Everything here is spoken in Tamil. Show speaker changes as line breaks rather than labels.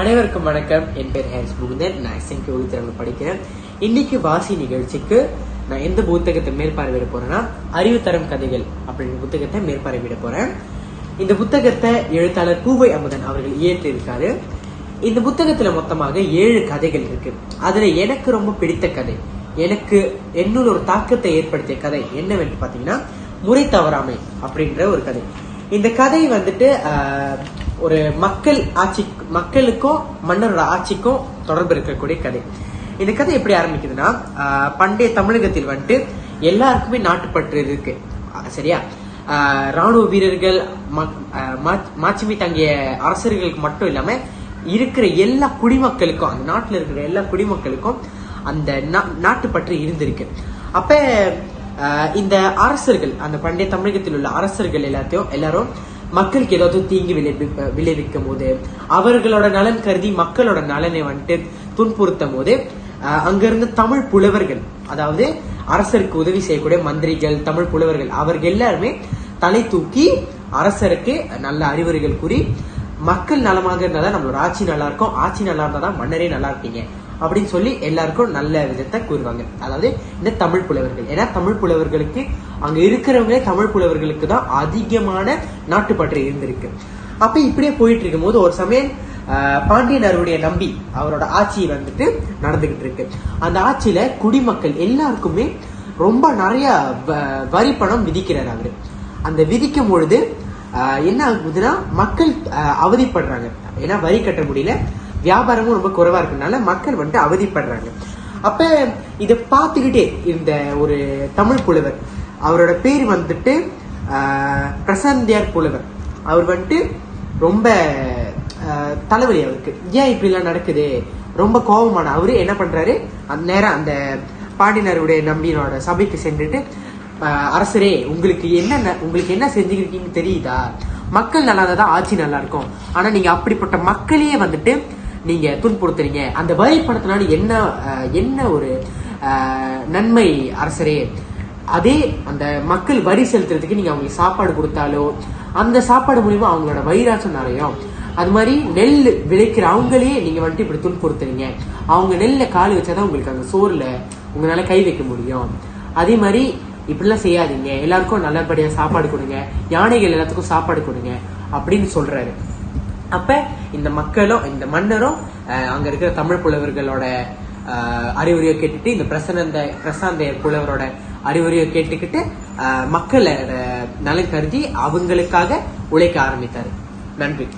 அனைவருக்கும் வணக்கம். என் பேர் ஹேரிஸ் முகுந்தன். நான் எஸ்என்கே ஒளித்திறனில் படிக்கிறேன். இன்னைக்கு வாசி நிகழ்ச்சிக்கு நான் எந்த புத்தகத்தை மேற்பார்வையிட போறேன்னா அறிவு தரும் கதைகள் அப்படின்ற புத்தகத்தை மேற்பார்வையிட போறேன். இந்த புத்தகத்தை எழுத்தாளர் பூவை அமுதன் அவர்கள் இயற்றியிருக்காரு. இந்த புத்தகத்துல மொத்தமாக ஏழு கதைகள் இருக்கு. அதுல எனக்கு ரொம்ப பிடித்த கதை எனக்கு என்னுள் ஒரு தாக்கத்தை ஏற்படுத்திய கதை என்னவென்று பாத்தீங்கன்னா முறை தவறாமை அப்படின்ற ஒரு கதை. இந்த கதை வந்துட்டு ஒரு மக்கள் ஆட்சி மக்களுக்கும் மன்னரோட ஆட்சிக்கும் தொடர்பு இருக்கக்கூடிய கதை. இந்த கதை எப்படி ஆரம்பிக்குதுன்னா பண்டைய தமிழகத்தில் வந்துட்டு எல்லாருக்குமே நாட்டுப்பற்று இருக்கு. சரியா? ராணுவ வீரர்கள் மக்- மாட்சிமை தங்கிய அரசர்களுக்கு மட்டும் இல்லாம இருக்கிற எல்லா குடிமக்களுக்கும் அந்த நாட்டில் இருக்கிற எல்லா குடிமக்களுக்கும் அந்த நா- நாட்டுப்பற்று இருந்திருக்கு. அப்ப இந்த அரசர்கள் அந்த பண்டைய தமிழகத்தில் உள்ள அரசர்கள் எல்லாத்தையும் எல்லாரும் மக்களுக்கு ஏதாவது தீங்கு விளைவிப்ப விளைவிக்கும் போது அவர்களோட நலன் கருதி மக்களோட நலனை வந்துட்டு துன்புறுத்தும் போது அங்கிருந்து தமிழ் புலவர்கள் அதாவது அரசருக்கு உதவி செய்யக்கூடிய மந்திரிகள் தமிழ் புலவர்கள் அவர்கள் எல்லாருமே தலை தூக்கி அரசருக்கு நல்ல அறிவுரைகள் கூறி மக்கள் நலமாக இருந்தாதான் நம்மளோட ஆட்சி நல்லா இருக்கும். ஆட்சி நல்லா இருந்தாதான் மன்னரே நல்லா இருப்பீங்க. அப்படின்னு சொல்லி எல்லாருக்கும் நல்ல விதத்தை கூறுவாங்க. அதாவது இந்த தமிழ் புலவர்கள். ஏன்னா தமிழ் புலவர்களுக்கு அங்க இருக்கிறவங்களே தமிழ் புலவர்களுக்கு தான் அதிகமான நாட்டுப்பற்று இருந்திருக்கு. அப்ப இப்படியே போயிட்டு இருக்கும்போது ஒரு சமயம் ஆஹ், பாண்டியனருடைய நம்பி அவரோட ஆட்சி வந்துட்டு நடந்துகிட்டு இருக்கு அந்த ஆட்சியில குடிமக்கள் எல்லாருக்குமே ரொம்ப நிறைய வ- வரி பணம் விதிக்கிறார் அவரு. அந்த விதிக்கும் பொழுது ஆஹ், என்ன ஆகுதுன்னா மக்கள் அவதிப்படுறாங்க. ஏன்னா வரி கட்ட முடியல. வியாபாரமும் ரொம்ப குறைவா இருக்கனால மக்கள் வந்துட்டு அவதிப்படுறாங்க. அப்ப இதை பார்த்துக்கிட்டே இந்த ஒரு தமிழ் புலவர் அவரோட பேர் வந்துட்டு பிரசாந்தியார் புலவர். அவர் வந்துட்டு ரொம்ப தலைவலி அவருக்கு. ஏன் இப்படிலாம் நடக்குது? ரொம்ப கோபமான அவரு என்ன பண்றாரு? அந்த நேரம் அந்த பாண்டியனருடைய நம்பியனோட சபைக்கு சென்றுட்டு அரசரே உங்களுக்கு என்ன உங்களுக்கு என்ன செஞ்சுக்கிட்டீங்கன்னு தெரியுதா? மக்கள் நல்லா இருந்தால் தான் ஆட்சி நல்லா இருக்கும் ஆனா நீங்க அப்படிப்பட்ட மக்களையே வந்துட்டு நீங்க துன்புறுத்துறீங்க. அந்த வரி பணத்தினால என்ன என்ன ஒரு நன்மை அரசரே? அதே அந்த மக்கள் வரி செலுத்துறதுக்கு நீங்க அவங்களுக்கு சாப்பாடு கொடுத்தாலோ அந்த சாப்பாடு மூலியமா அவங்களோட வயிறாச்சும் நிறையும் அது மாதிரி நெல் விளைக்கிற அவங்களே நீங்க வந்துட்டு இப்படி துன்புறுத்துறீங்க. அவங்க நெல்ல காலு வச்சாதான் உங்களுக்கு அந்த சோறுல உங்களால கை வைக்க முடியும். அதே மாதிரி இப்படிலாம் செய்யாதீங்க. எல்லாருக்கும் நல்லபடியா சாப்பாடு கொடுங்க. யானைகள் எல்லாத்துக்கும் சாப்பாடு கொடுங்க. அப்படின்னு சொல்றாரு. அப்ப இந்த மக்களும் இந்த மன்னரும் அங்க இருக்கிற தமிழ் புலவர்களோட அறிவுரையை கேட்டுட்டு இந்த பிரசனந்த பிரசாந்த புலவரோட அறிவுரையை கேட்டுக்கிட்டு மக்களை மக்களோட நலன் கருதி அவங்களுக்காக உழைக்க ஆரம்பித்தார். நன்றி.